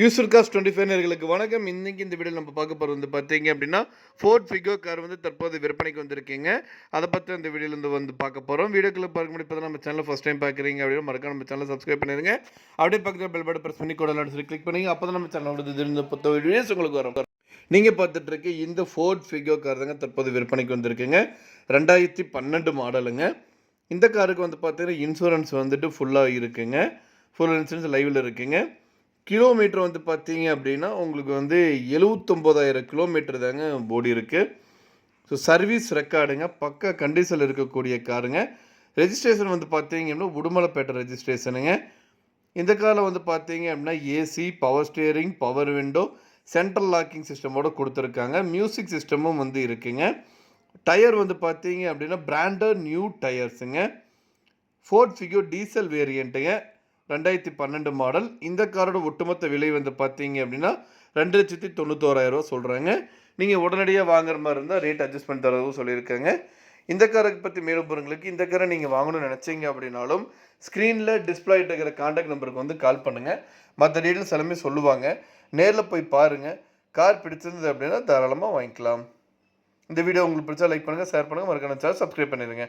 User cost twenty five நேர்களுக்கு வணக்கம். இன்றைக்கி இந்த வீடியோ நம்ம பார்க்க போகிறது வந்து பார்த்தீங்க அப்படின்னா ஃபோர்ட் ஃபிகோ கார் வந்து தற்போது விற்பனைக்கு வந்திருக்கீங்க. அதை பற்றி அந்த வீடியோலேருந்து வந்து பார்க்க போகிறோம் வீடியோக்கில் பார்க்க முடியும் இப்போ நம்ம சேனல் ஃபஸ்ட் டைம் பார்க்குறீங்க அப்படின்னா மறக்காம நம்ம சேனல் சப்ஸ்கிரைப் பண்ணிடுங்க. அப்படியே பக்கத்தில் பெல் பட்டன் ப்ரெஸ் பண்ணி கூட சொல்லி கிளிக் பண்ணுங்க. அப்போ தான் நம்ம சேனலோட இருந்த புத்த வீடியோஸ் உங்களுக்கு வரும். நீங்கள் பார்த்துட்டு இந்த ஃபோர்ட் ஃபிகோ கார் தாங்க தற்போது விற்பனைக்கு வந்திருக்குங்க. ரெண்டாயிரத்தி பன்னெண்டு மாடலுங்க இந்த காருக்கு வந்து பார்த்தீங்கன்னா இன்சூரன்ஸ் வந்துட்டு ஃபுல்லாக இருக்குங்க. ஃபுல் இன்சூரன்ஸ் லைவில் இருக்குங்க. கிலோமீட்டர் வந்து பார்த்தீங்க அப்படின்னா உங்களுக்கு வந்து எழுவத்தொம்போதாயிரம் கிலோமீட்டர் தாங்க ஓடி இருக்குது ஸோ சர்வீஸ் ரெக்கார்டுங்க பக்க கண்டிஷனில் இருக்கக்கூடிய காருங்க ரெஜிஸ்ட்ரேஷன் வந்து பார்த்தீங்க அப்படின்னா உடுமலைப்பேட்டை ரெஜிஸ்ட்ரேஷனுங்க இந்த காரில் வந்து பார்த்தீங்க அப்படின்னா AC power steering power window central locking சிஸ்டமோடு கொடுத்துருக்காங்க. மியூசிக் சிஸ்டமும் வந்து இருக்குங்க. டயர் வந்து பார்த்தீங்க அப்படின்னா பிராண்டட் நியூ டயர்ஸுங்க ஃபோர்ட் ஃபிகோ டீசல் வேரியண்ட்டுங்க ரெண்டாயிரத்தி பன்னெண்டு மாடல். இந்த காரோட ஒட்டுமொத்த விலை வந்து பார்த்தீங்க அப்படின்னா ரெண்டு லட்சத்தி தொண்ணூத்தோராயிரரூவா சொல்கிறாங்க நீங்கள் உடனடியாக வாங்குற மாதிரி இருந்தால் ரேட் அட்ஜஸ்ட் பண்ணி தரதும் சொல்லியிருக்காங்க. இந்த காரை பற்றி மேலும் பொருங்களுக்கு இந்த காரை நீங்கள் வாங்கணும்னு நினச்சிங்க அப்படின்னாலும் ஸ்க்ரீனில் டிஸ்பிளே இருக்கிற காண்டாக்ட் நம்பருக்கு வந்து கால் பண்ணுங்கள் மற்ற டீட்டெயில்ஸ் எல்லாமே சொல்லுவாங்க. நேரில் போய் பாருங்கள் கார் பிடிச்சிருந்தது அப்படின்னா தாராளமாக வாங்கிக்கலாம். இந்த வீடியோ உங்களுக்கு பிடிச்சா லைக் பண்ணுங்கள் ஷேர் பண்ணுங்கள் மறக்கான சேனல் சப்ஸ்கிரைப் பண்ணிடுங்க.